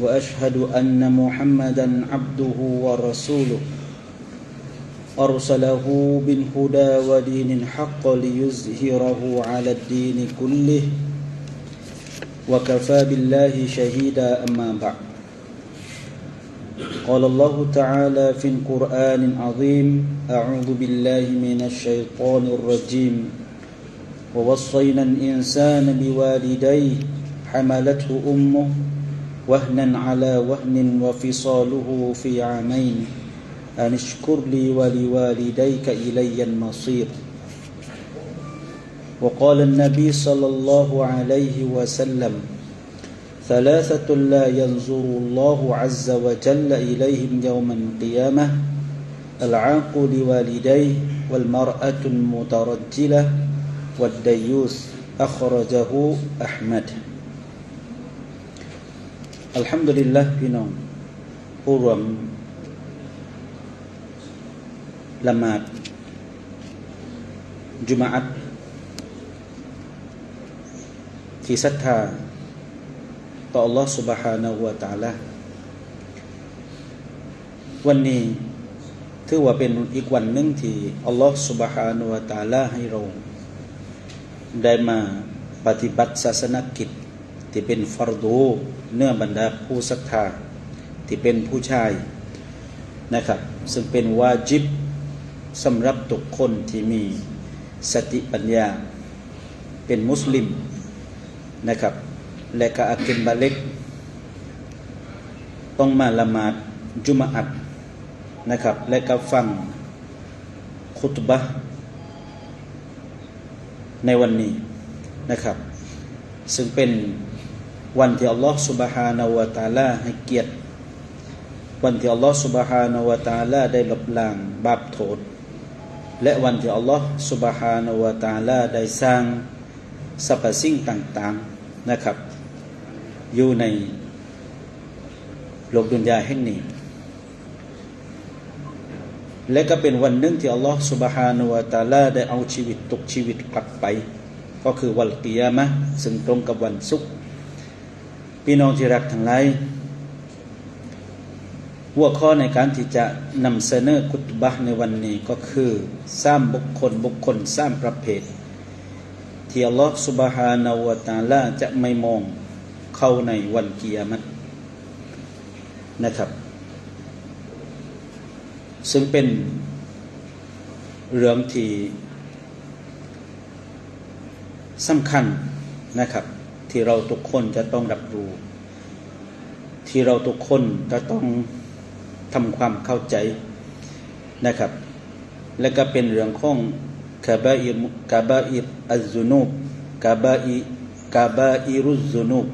وأشهد أن محمدا عبده ورسوله. أرسله بالهدى ودين الحق ليزهره على الدين كله. وكفى بالله شهيدا أما بعد. قال الله تعالى في القرآن العظيم أعوذ بالله من الشيطان الرجيم. ووصينا الإنسان بوالديه حملته أمه وهنا على وهن وفصاله في عامين. أن اشكر لي ولوالديك إلي المصير. وقال النبي صلى الله عليه وسلم ثلاثة لا ينظر الله عز وجل إليهم يوم القيامة. العاق لوالديه والمرأة المترجلة والديوث أخرجه أحمد. الحمد لله พี่น้องผู้รวมละหมาดจุมาอัตที่ศรัทธาต่อ Allah سبحانه และ تعالى วันนี้ถือว่าเป็นอีกวันหนึ่งที่ Allah سبحانه และ تعالى ให้เรา ได้มาปฏิบัติศาสนกิจ ที่เป็นฟารดู เนื้อบรรดาผู้ศรัทธาที่เป็นผู้ชายนะครับ ซึ่งเป็นวาจิบสำหรับทุกคนที่มีสติปัญญา เป็นมุสลิมนะครับ และก็อากินบาเล็ก ต้องมาละหมาดจุมาอัดนะครับ และก็ฟังคุตบะในวันนี้นะครับ ซึ่งเป็น วันที่อัลลอฮฺ سبحانه และ تعالى ให้เกียรติ วันที่อัลลอฮฺ سبحانه และ تعالى ได้ลบล้างบาปโทษ และวันที่อัลลอฮฺ سبحانه และ تعالى ได้สร้างสรรพสิ่งต่างๆนะครับ อยู่ในโลกดุนยาแห่งนี้ และก็เป็นวันหนึ่งที่อัลลอฮฺ سبحانه และ تعالى ได้เอาชีวิตตกชีวิตกลับไป ก็คือวันกิยามะซึ่งตรงกับวันศุกร์ พี่น้องที่รักทั้งหลายหัวข้อในการที่จะนำเสนอกุตบะในวันนี้ก็คือสร้างบุคคลบุคคลสร้างประเภทที่อัลลอฮฺสุบฮานาวตาลาจะไม่มองเข้าในวันกิยามัตนะครับ ซึ่งเป็นเรื่องที่สำคัญนะครับ ที่เราทุกคนจะต้องรับรู้ ที่เราทุกคนจะต้องทำความเข้าใจนะครับ และก็เป็นเรื่องของกาบาอิกาบาอิอัซุนูบกาบาอิกาบาอิรุซุนูบ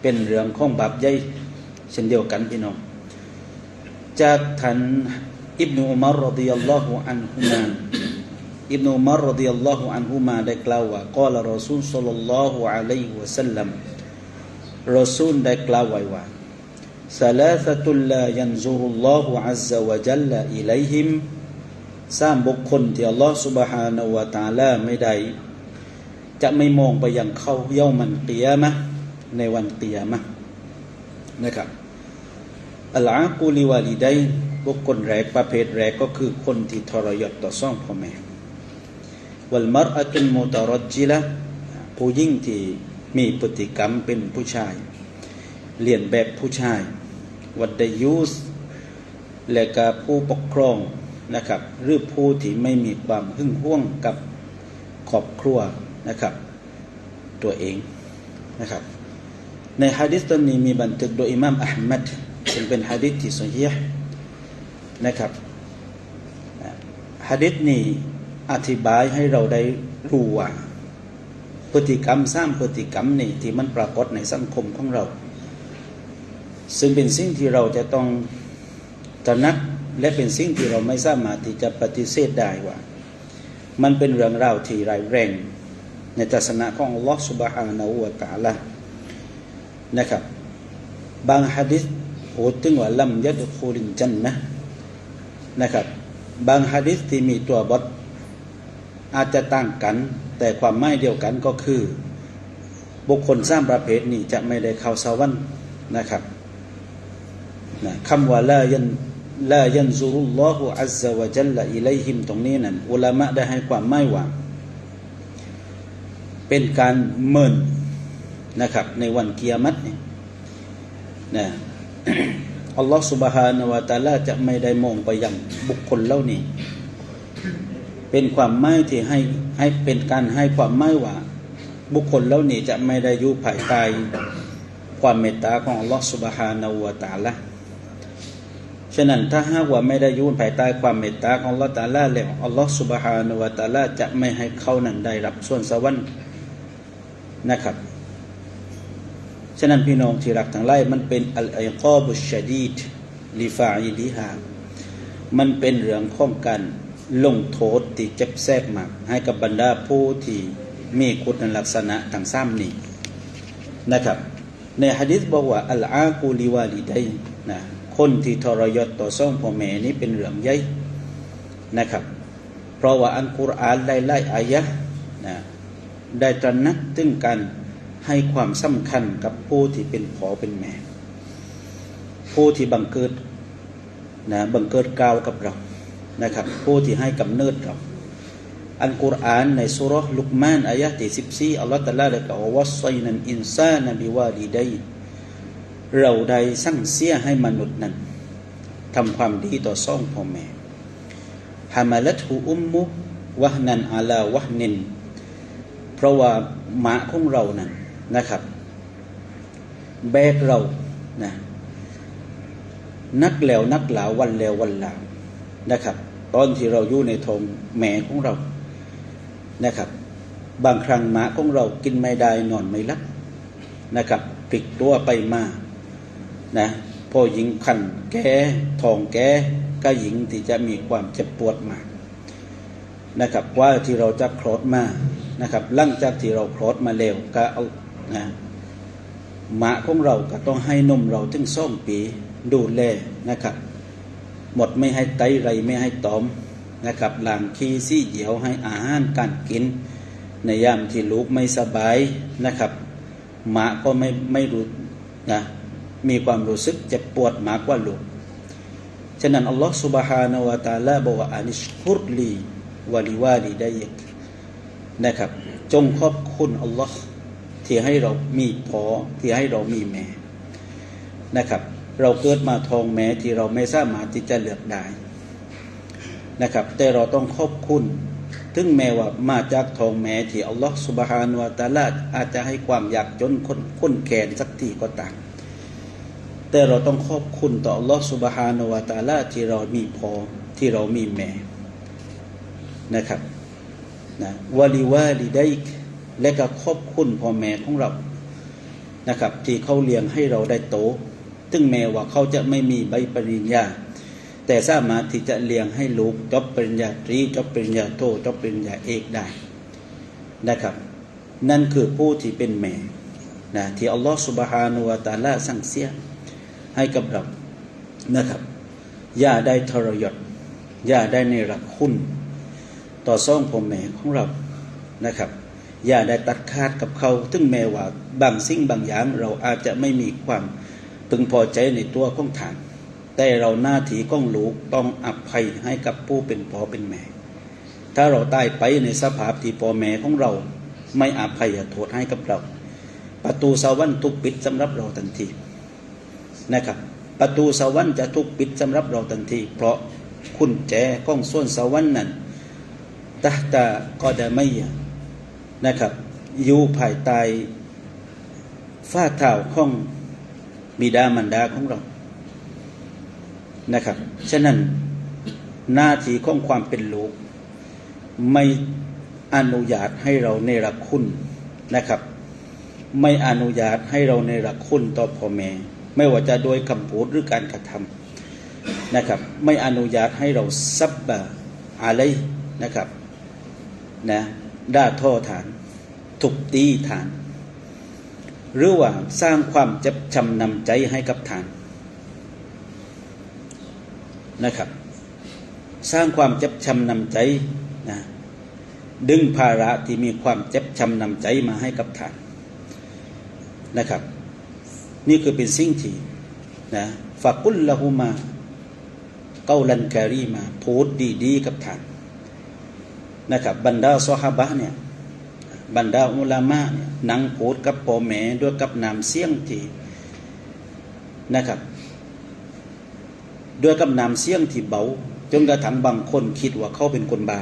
เป็นเรื่องของบาปใหญ่เช่นเดียวกันพี่น้อง จากท่านอิบนุอุมารรดิยัลลอฮุอันฮุมา อิบนุอุมารรดิยัลลอฮุอันฮุมาได้กล่าวว่ากล่าวรอซูลศ็อลลัลลอฮุอะลัยฮิวะสัลลัมรอซูลได้กล่าวไว้ว่า ثلاثة لا ينظر الله عز وجل إليهم สร้างบุคคลที่อัลลอฮฺ سبحانه และ تعالى ไม่ได้ จะไม่มองไปยังเขาเย่ามันเตียมะในวันเตียมะนะครับอัลอากูลิวาลีไดบุคคลแรกประเภทแรกก็คือคนที่ทรยศต่อซ่องพ่อแม่ วัลมรอะตุนมุตารจิละผู้ยิ่งที่มีพฤติกรรมเป็นผู้ชายเรียนแบบผู้ชาย วัดดยูสและกับผู้ปกครองนะครับ หรือผู้ที่ไม่มีความหึ่งห่วงกับครอบครัวนะครับ ตัวเองนะครับ ในฮะดิษตอนนี้มีบันทึกโดยอิหม่ามอัลมัดซึ่งเป็นฮะดิษที่สฮีห์นะครับฮะดิษนี้ อธิบายให้เราได้รู้ว่าพฤติกรรมสร้างพฤติกรรมนี่ที่มันปรากฏในสังคมของเรา ซึ่งเป็นสิ่งที่เราจะต้องตระหนักและเป็นสิ่งที่เราไม่สามารถที่จะปฏิเสธได้ว่า มันเป็นเรื่องราวที่ร้ายแรง ในศาสนาของอัลลอฮฺสุบฮานาอูตะละนะครับ บางฮะดิษพูดถึงว่าลำยัดคูลินจันนะนะครับ บางฮะดิษที่มีตัวบท อาจจะต่างกัน แต่ความหมายเดียวกันก็คือ บุคคลสร้างประเภทนี้จะไม่ได้เข้าสวรรค์นะครับนะคำว่าลายันลายันซุรุลลอฮุอัลซาวะจัลละอิเลหิมตรงนี้นั่นอุลามะได้ให้ความหมายว่า เป็นการเมินนะครับ ในวันเกียรติเนี่ยนะอัลลอฮฺสุบฮานาวะตาลาจะไม่ได้มองไปยังบุคคลเหล่านี้ เป็นความหมายที่ให้ให้เป็นการให้ความหมายว่า บุคคลเล่านี้จะไม่ได้อยู่ภายใต้ความเมตตาของอัลลอฮฺสุบฮานาวะตาลาฉะนั้นถ้าหากว่าไม่ได้อยู่ภายใต้ความเมตตาของอัลลอฮฺตาลาแล้วอัลลอฮฺสุบฮานาวะตาลาจะไม่ให้เขานั้นได้รับส่วนสวรรค์นะครับ ฉะนั้นพี่น้องที่รักทั้งหลายมันเป็นอัลไอกอบุชดีดลิฟาอิลิฮามันเป็นเรื่องของการ ลงโทษที่เจ็บแสบมาก ให้กับบรรดาผู้ที่มีคุณลักษณะทั้งสามนี้นะครับ ในฮะดิษบอกว่าอัลอากูลิวาลิได้นะคนที่ทรยศต่อซ่องพ่อแม่นี้เป็นเรื่องใหญ่นะครับ เพราะว่าอันกุรอานไล่ๆอายะนะได้ตระหนักถึงกันให้ความสำคัญกับผู้ที่เป็นพ่อเป็นแม่ ผู้ที่บังเกิดนะบังเกิดกาวกับเรา นะครับ ผู้ที่ให้กำเนิดเราอันกุรอานในสุรลุกมานอายะที่สิบสี่อัลลอฮฺตะลาได้กล่าวว่าไซนันอินซานบิวาลีได้เราใดสั่งเสียให้มนุษย์นั้นทำความดีต่อซ่องพ่อแม่ฮามาลัตหูอุมมุวะนันอาลาวะนิน เพราะว่าหมาของเรานั้นนะครับ แบกเรานะนักแล้วนักหลาวันแล้ววันหลานะครับ ตอนที่เราอยู่ในทงแม่ของเรานะครับ บางครั้งหมาของเรากินไม่ได้นอนไม่รับนะครับปลิกตัวไปมานะพอหญิงคันแก่ทองแก่ก็หญิงที่จะมีความเจ็บปวดมากนะครับว่าที่เราจะคลอดมานะครับหลังจากที่เราคลอดมาแล้วก็เอานะหมาของเราก็ต้องให้นมเราถึงสองปีดูแลนะครับ หมดไม่ให้ไตไรไม่ให้ตอมนะครับหลังขี้ซี่เหียวให้อาหารการกิน ในยามที่ลูกไม่สบายนะครับหมาก็ไม่ไม่รู้นะมีความรู้สึกเจ็บปวดมากกว่าลูก ฉะนั้นอัลลอฮฺ سبحانه และ تعالى บอกว่าอานิชคุรลีวาลิวาลีได้ยกนะครับ จงขอบคุณอัลลอฮ์ที่ให้เรามีพอที่ให้เรามีแม่นะครับ เราเกิดมาทองแม่ที่เราไม่สามารถที่จะเลือกได้นะครับ แต่เราต้องขอบคุณถึงแม้ว่ามาจากทองแม่ที่อัลลอฮ์สุบฮานุวาตาลาอาจจะให้ความอยากจนคนคนแขนสักทีก็ตามแต่เราต้องขอบคุณต่ออัลลอฮ์สุบฮานุวาตาลาที่เรามีพอที่เรามีแม่นะครับนะวาลิวาลิได้และก็ขอบคุณพ่อแม่ของเรานะครับ ที่เขาเลี้ยงให้เราได้โต ถึงแม้ว่าเขาจะไม่มีใบปริญญา แต่สามารถที่จะเลี้ยงให้ลูกจบปริญญาตรีจบปริญญาโทจบปริญญาเอกได้นะครับ นั่นคือผู้ที่เป็นแม่นะที่อัลลอฮฺสุบฮานุวาตาลาสั่งเสียให้กับเรานะครับ อย่าได้ทรยศอย่าได้ในรักคุณต่อซ่องพ่อแม่ของเรานะครับ อย่าได้ตัดขาดกับเขาถึงแม้ว่าบางสิ่งบางอย่างเราอาจจะไม่มีความ พึงพอใจในตัวของฐานแต่เราหน้าที่ก้องลูกต้องอภัยให้กับผู้เป็นพ่อเป็นแม่ ถ้าเราตายไปในสภาพที่พ่อแม่ของเรา ไม่อภัยโทษให้กับเรา ประตูสวรรค์ทุกปิดสำหรับเราทันทีนะครับ ประตูสวรรค์จะทุกปิดสำหรับเราทันที เพราะคุณแจก้องส่วนสวรรค์นั้นตาตาก็ได้ไม่นะครับ อยู่ภายใต้ฝ้าเท้าของ บิดามารดาของเรานะครับ ฉะนั้นหน้าที่ของความเป็นลูก ไม่อนุญาตให้เราในรคุณนะครับ ไม่อนุญาตให้เราในรคุณต่อพ่อแม่ ไม่ว่าจะโดยคำพูดหรือการกระทำนะครับ ไม่อนุญาตให้เราซับบะอะไรนะครับนะด่าท่อฐานถูกตีฐาน หรือว่าสร้างความเจ็บช้ำนำใจให้กับฐานนะครับ สร้างความเจ็บช้ำนำใจนะดึงภาระที่มีความเจ็บช้ำนำใจมาให้กับฐานนะครับ นี่คือเป็นสิ่งที่นะฝากุลละหูมาเกาลันการีมาพูดดีๆกับฐานนะครับ บรรดาซอฮาบะเนี่ย บรรดาอุลามะเนี่ยนั่งพูดกับพ่อแม่ด้วยกับนามเสียงที่นะครับ ด้วยกับนามเสียงที่เบาจนกระทั่งบางคนคิดว่าเขาเป็นคนบา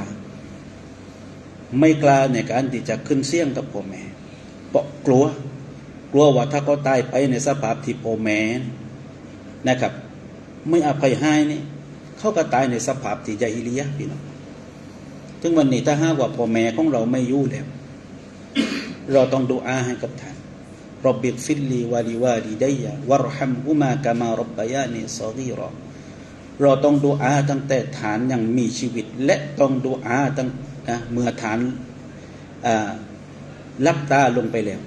ไม่กล้าในการที่จะขึ้นเสียงกับพ่อแม่เพราะกลัว กลัวว่าถ้าเขาตายไปในสภาพที่พ่อแม่นะครับ ไม่อภัยให้นี่เขาก็ตายในสภาพที่ใจฮิลียะพี่น้องถึงวันนี้ถ้าหากว่าพ่อแม่ของเราไม่ยู่แล้ว เราต้องดูอาให้กับท่านรบบิฟิลลีวาลีวาลีไดยะวรฮัมฮุมากามารบบยานีซอดีรอเราต้องดูอาตั้งแต่ฐานยังมีชีวิต และต้องดูอาตั้งนะเมื่อฐานลับตาลงไปแล้ว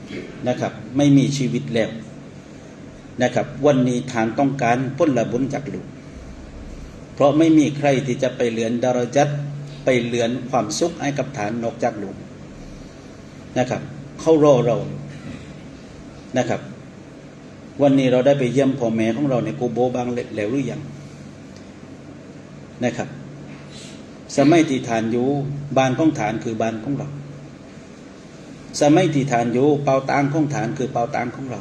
นะครับ ไม่มีชีวิตแล้วนะครับ วันนี้ฐานต้องการพ้นละบุญจากลูกเพราะไม่มีใครที่จะไปเหลือนดารจัดไปเหลือนความสุขให้กับฐานนอกจากลูก นะครับเขารอเรานะครับ วันนี้เราได้ไปเยี่ยมพ่อแม่ของเราในกูโบบางแล้วหรือยังนะครับ สมัยที่ฐานอยู่บ้านของฐานคือบ้านของเรา สมัยที่ฐานอยู่เป่าตางของฐานคือเป่าตางของเรา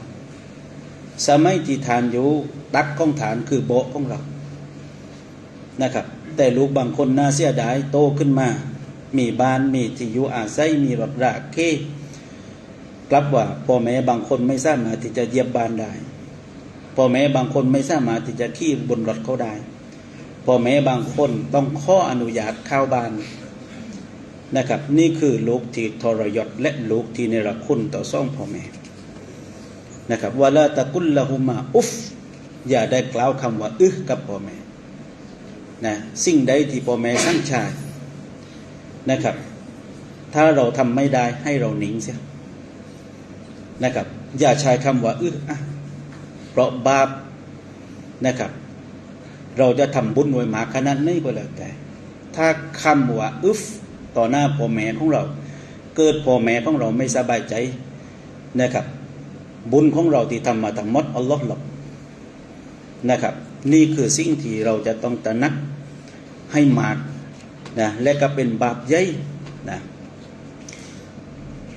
สมัยที่ฐานอยู่ตักของฐานคือโบของเรานะครับ แต่ลูกบางคนน่าเสียดายโตขึ้นมา มีบ้านมีที่อยู่อาศัยมีรถราเคกลับว่าพ่อแม่บางคนไม่สามารถที่จะเยียบบ้านได้พ่อแม่บางคนไม่สามารถที่จะขี่บนรถเขาได้พ่อแม่บางคนต้องข้ออนุญาตเข้าบ้านนะครับ นี่คือลูกที่ทรยศและลูกที่เนรคุณต่อซ่องพ่อแม่นะครับวลาตะกุลละหุมาอุฟอย่าได้กล่าวคำว่าอึกับพ่อแม่นะสิ่งใดที่พ่อแม่สั่งชาย นะครับ ถ้าเราทำไม่ได้ให้เรานิงเสียนะครับ อย่าใช้คำว่าอึอะเพราะบาปนะครับ เราจะทำบุญหน่วยหมาขนาดนี้ก็แล้วแต่ ถ้าคำว่าอึฟต่อหน้าพ่อแม่ของเรา เกิดพ่อแม่ของเราไม่สบายใจนะครับ บุญของเราที่ทำมาทั้งหมดอัลลอฮ์หลบนะครับ นี่คือสิ่งที่เราจะต้องตระหนักให้มาก นะและก็เป็นบาปใหญ่นะ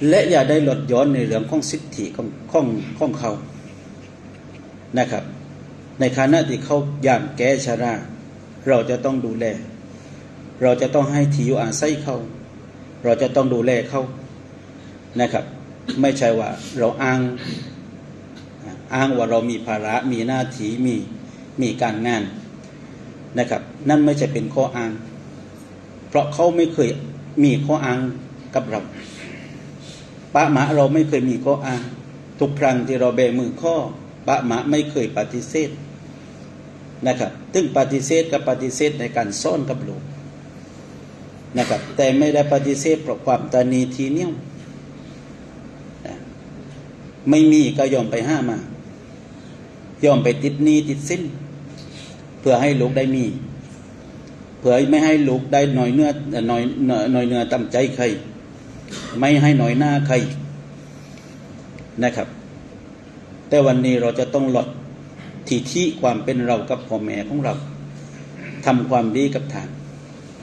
และอย่าได้หลดย้อนในเรื่องของสิทธิของของของเขานะครับ ในขณะที่เขาย่างแก้ชรา เราจะต้องดูแล เราจะต้องให้ที่อยู่อาศัยเขา เราจะต้องดูแลเขานะครับ ไม่ใช่ว่าเราอ้างอ้างว่าเรามีภาระมีหน้าที่มีมีการงานนะครับ นั่นไม่ใช่เป็นข้ออ้าง เพราะเขาไม่เคยมีข้ออ้างกับเราปะมะเราไม่เคยมีข้ออ้างทุกครั้งที่เราแบมือข้อปะมะไม่เคยปฏิเสธนะครับซึ่งปฏิเสธกับปฏิเสธในการซ่อนกับลูกนะครับแต่ไม่ได้ปฏิเสธเพราะความตานีทีเนี้ยไม่มีก็ยอมไปห้ามายอมไปติดหนี้ติดสิ้น เพื่อให้ลูกได้มี เพื่อไม่ให้ลูกได้หน่อยเนื้อหน่อยหน่อยเนื้อตำใจใคร ไม่ให้หน่อยหน้าใครนะครับ แต่วันนี้เราจะต้องหลดทีที่ความเป็นเรากับพ่อแม่ของเราทำความดีกับฐาน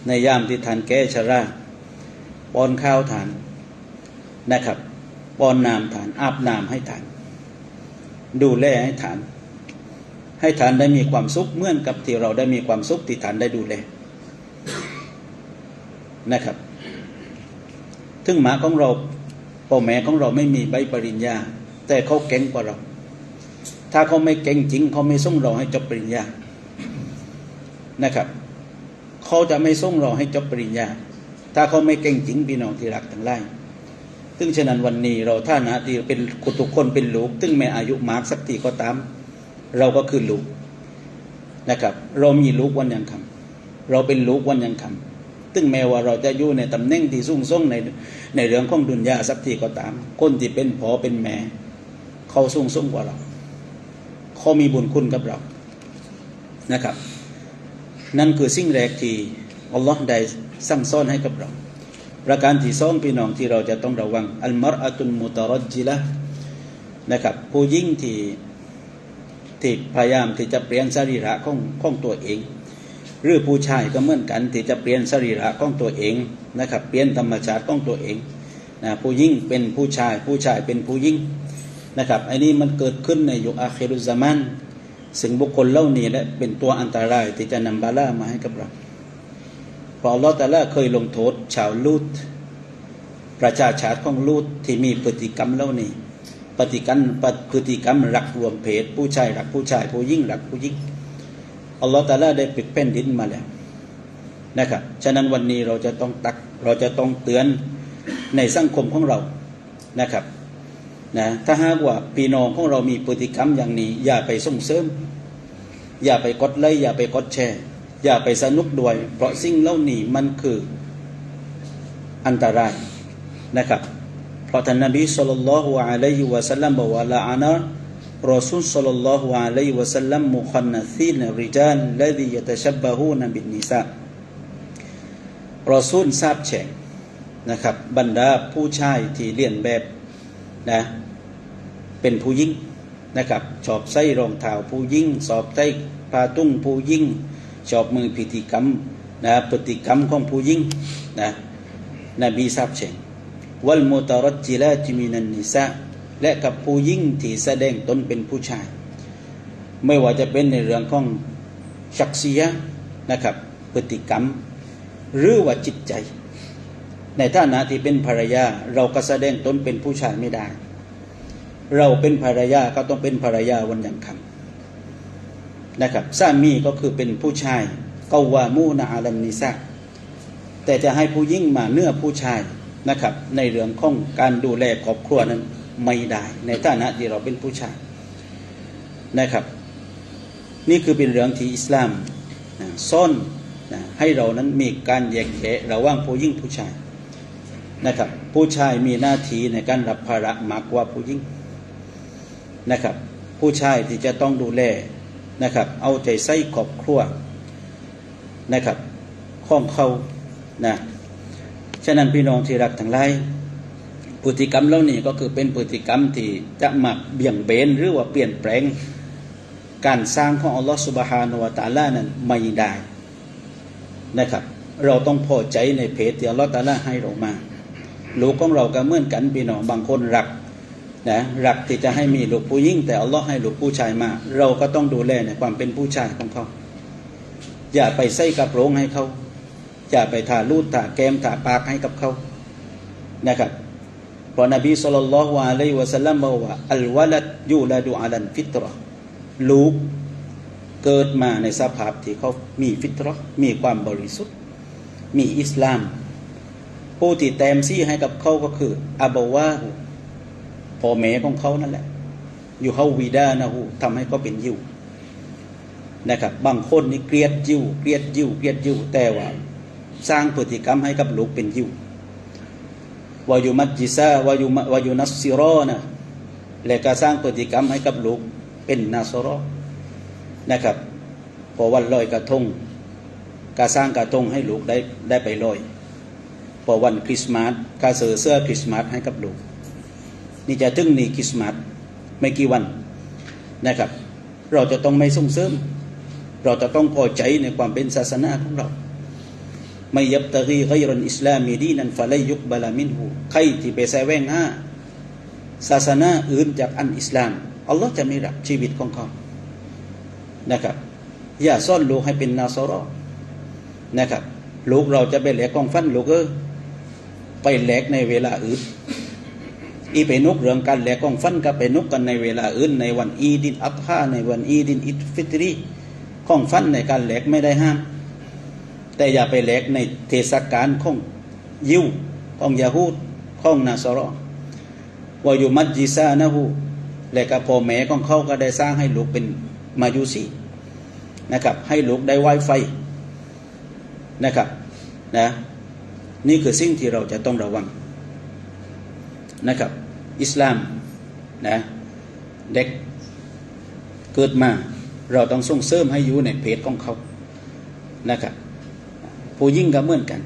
ในยามที่ฐานแก้ชราป้อนข้าวฐานนะครับป้อนน้ำฐานอาบน้ำให้ฐาน ดูแลให้ฐาน ให้ฐานได้มีความสุขเหมือนกับที่เราได้มีความสุขที่ฐานได้ดูแล นะครับถึงหมาของเราพ่อแม่ของเราไม่มีใบปริญญา แต่เขาเก่งกว่าเรา ถ้าเขาไม่เก่งจริงเขาไม่ส่งเราให้จบปริญญานะครับเขาจะไม่ส่งเราให้จบปริญญา ถ้าเขาไม่เก่งจริงพี่น้องที่รักทั้งหลายซึ่งฉะนั้นวันนี้เราท่านะที่เป็นทุกคนเป็นลูกซึ่งแม้อายุมากสักทีก็ตาม เราก็คือลูกนะครับ เรามีลูกวันยังคำเราเป็นลูกวันยังคำ ซึ่งแม้ว่าเราจะอยู่ในตำแหน่งที่สูงส่งในในเรื่องของดุนยาสักทีก็ตาม คนที่เป็นพ่อเป็นแม่เขาสูงส่งกว่าเรา เขามีบุญคุณกับเรานะครับ นั่นคือสิ่งแรกที่อัลลอฮ์ได้สั่งสอนให้กับเรา ประการที่สองพี่น้องที่เราจะต้องระวังอัลมารอะตุนมุตารจิละนะครับ ผู้หญิงที่ที่พยายามที่จะเปลี่ยนสรีระของของตัวเอง หรือผู้ชายก็เหมือนกันที่จะเปลี่ยนสรีระของตัวเองนะครับ เปลี่ยนธรรมชาติของตัวเองนะผู้หญิงเป็นผู้ชาย ผู้ชายเป็นผู้หญิงนะครับไอ้นี้มันเกิดขึ้นในยุคอาเครุซามันซึ่งบุคคลเหล่านี้แหละเป็นตัวอันตรายที่จะนำบาลามาให้กับเราพออัลลอตาลาเคยลงโทษชาวลูดประชาชาติของลูดที่มีพฤติกรรมเหล่านี้ปฏิกันพฤติกรรมรักรวมเพศผู้ชายรักผู้ชายผู้หญิงรักผู้หญิง อัลลอฮฺตาลาได้ปิดแผ่นดินมาแล้วนะครับ ฉะนั้นวันนี้เราจะต้องตัก เราจะต้องเตือนในสังคมของเรานะครับนะถ้าหากว่าพี่น้องของเรามีพฤติกรรมอย่างนี้ อย่าไปส่งเสริม อย่าไปกดไลค์อย่าไปกดแชร์ อย่าไปสนุกด้วย เพราะสิ่งเหล่านี้มันคืออันตรายนะครับ เพราะท่านนบีสุลต่านละฮ์อะลัยฮิวะสัลลัมบอกว่าละอานะ รอซูลสุลต่านละฮ์อะลัยฮิวะสัลลัมมุขันนัซีนริจาลละดียะตชับบะฮูนบินนิสารอซูลทราบแฉงนะครับ บรรดาผู้ชายที่เลียนแบบนะเป็นผู้ยิ่งนะครับ ชอบใส่รองเท้าผู้ยิ่ง สอบใส่ปาตุ้งผู้ยิ่ง ชอบมือพิธีกรรมนะพฤติกรรมของผู้ยิ่งนะนบีทราบแฉงวัลมุตารจิลาจิมินันนิสะ และกับผู้ยิ่งที่แสดงตนเป็นผู้ชาย ไม่ว่าจะเป็นในเรื่องของชักเสียนะครับ พฤติกรรม หรือว่าจิตใจ ในฐานะที่เป็นภรรยา เราก็แสดงตนเป็นผู้ชายไม่ได้ เราเป็นภรรยาก็ต้องเป็นภรรยาวันยังคำนะครับสามีก็คือเป็นผู้ชายกาวามูนาอาลันนิสะแต่จะให้ผู้ยิ่งมาเนื้อผู้ชายนะครับ ในเรื่องของการดูแลครอบครัวนั้น ไม่ได้ ในฐานะที่เราเป็นผู้ชายนะครับ นี่คือเป็นเรื่องที่อิสลามนะซ่อนนะให้เรานั้นมีการแยกแยะระหว่างผู้หญิงผู้ชายนะครับผู้ชายมีหน้าที่ในการรับภาระมากกว่าผู้หญิงนะครับ ผู้ชายที่จะต้องดูแลนะครับ เอาใจใส่ครอบครัวนะครับข้องเขานะฉะนั้นพี่น้องที่รักทั้งหลาย พฤติกรรมเหล่านี้ก็คือเป็นพฤติกรรมที่จะมักเบี่ยงเบนหรือว่าเปลี่ยนแปลง การสร้างของอัลลอฮฺสุบฮานวะตาลานั้นไม่ได้นะครับ เราต้องพอใจในเพจที่อัลลอฮฺตาลาให้เรามาลูกของเราก็เหมือนกันพี่น้องบางคนรักนะรักที่จะให้มีลูกผู้หญิงแต่อัลลอฮ์ให้ลูกผู้ชายมา เราก็ต้องดูแลในความเป็นผู้ชายของเขา อย่าไปใส่กระโปรงให้เขา อย่าไปทาลูดทาแก้มทาปากให้กับเขานะครับ พราะนบีสุลต่านละฮ์วะลัยวะสัลลัมบอกว่าอัลวะลัดยูลาดูอาลันฟิตรอลูกเกิดมาในสภาพที่เขามีฟิตรอมีความบริสุทธิ์ มีอิสลาม ผู้ที่แต้มซี่ให้กับเขาก็คืออับวาหูพ่อแม่ของเขานั่นแหละ อยู่เฮาวีดานะฮูทำให้เขาเป็นยิวนะครับ บางคนนี่เกลียดยิวเกลียดยิวเกลียดยิวแต่ว่า สร้างพฤติกรรมให้กับลูกเป็นยิว วายุมัจจิซาวายุวายุนัสซิรอนะและก็สร้างพฤติกรรมให้กับลูกเป็นนาซรอนะครับ พอวันลอยกระทงกาสร้างกระทงให้ลูกได้ได้ไปลอย พอวันคริสต์มาสกาเสือเสื้อคริสต์มาสให้กับลูก นี่จะถึงนี่คริสต์มาสไม่กี่วันนะครับ เราจะต้องไม่ส่งเสริม เราจะต้องพอใจในความเป็นศาสนาของเรา ไม่ยับตะกีไกรอนอิสลามีดีนันฟะไลยุกบาลามินหูใครที่ไปแสวงหาศาสนาอื่นจากอันอิสลาม อัลลอฮ์จะไม่รับชีวิตของเขา นะครับ อย่าซ่อนลูกให้เป็นนาซอรอนะครับ ลูกเราจะไปแหลกกองฟันลูกเออไปแหลกในเวลาอื่น อีไปนุกเรื่องการแหลกกองฟันก็ไปนุกกันในเวลาอื่น ในวันอีดินอัตฮาในวันอีดินอิตฟิตรีกองฟันในการแหลกไม่ได้ห้าม แต่อย่าไปแหลกในเทศกาลของยิวของยาฮูดของนาซารอวาอยู่มัดจิซานะฮูและกับพ่อแม่ของเขาก็ได้สร้างให้ลูกเป็นมายูซีนะครับ ให้ลูกได้ Wi-Fi นะครับนะนี่คือสิ่งที่เราจะต้องระวังนะครับ อิสลามนะเด็กเกิดมา เราต้องส่งเสริมให้อยู่ในเพจของเขานะครับ ผู้ยิ่งก็เหมือนกัน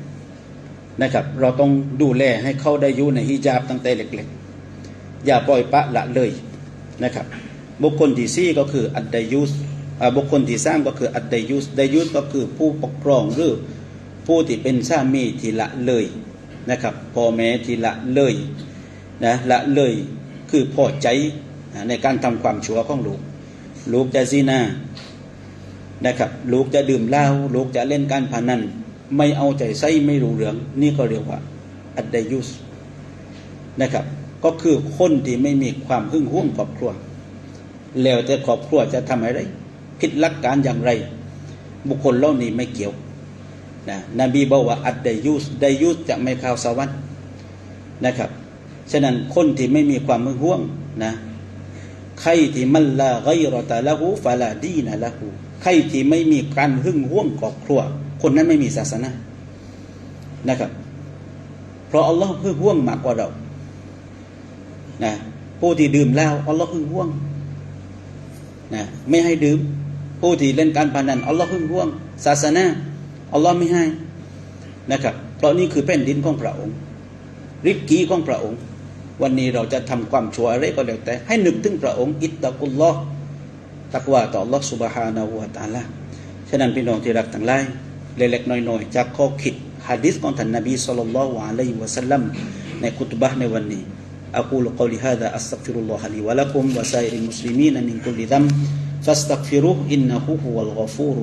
นะครับ เราต้องดูแลให้เขาได้อยู่ในฮิญาบตั้งแต่เล็กๆ อย่าปล่อยปะละเลยนะครับ บุคคลที่สี่ก็คืออัดไดยุสบุคคลที่สร้ามก็คืออัดไดยุสไดยุสก็คือผู้ปกครองหรือผู้ที่เป็นสามีที่ละเลยนะครับพ่อแม่ที่ละเลยนะละเลยคือพอใจในการทำความชั่วของลูก ลูกจะซีนานะครับ ลูกจะดื่มเหล้าลูกจะเล่นการพนัน ไม่เอาใจใส่ไม่รู้เรื่อง นี่ก็เรียกว่าอัดไดยุสนะครับ ก็คือคนที่ไม่มีความหึงห่วงครอบครัว แล้วแต่ครอบครัวจะทำอะไรผิดหลักการอย่างไร บุคคลเหล่านี้ไม่เกี่ยวนะนบีบอกว่าอัดไดยุสไดยุสจะไม่เข้าสวรรค์นะครับ ฉะนั้นคนที่ไม่มีความหึงห่วงนะใครที่มันละไกรอตะละหูฟาลาดีนะละหูใครที่ไม่มีการหึงห่วงครอบครัว คนนั้นไม่มีศาสนานะครับ เพราะอัลลอฮ์หึงห่วงมากกว่าเรานะผู้ที่ดื่มเหล้าอัลลอฮ์หึงห่วงนะไม่ให้ดื่ม ผู้ที่เล่นการพนันอัลลอฮ์หึงห่วง ศาสนาอัลลอฮ์ไม่ให้นะครับ เพราะนี่คือแผ่นดินของพระองค์ ริกกีของพระองค์ วันนี้เราจะทำความชั่วอะไรก็แล้วแต่ ให้นึกถึงพระองค์ อิตตะกุลลอฮ์ตักวาต่อ Allah سبحانه และ تعالى ฉะนั้นพี่น้องที่รักทั้งหลาย เล็กๆน้อยๆจากข้อคิดฮะดิษของท่านนบีศ็อลลัลลอฮุอะลัยฮิวะสัลลัมในคุตบะห์ในวันนี้ أقول قولي هذا أستغفر الله لي ولكم وسائر المسلمين من كل ذنب فاستغفروه إنه هو الغفور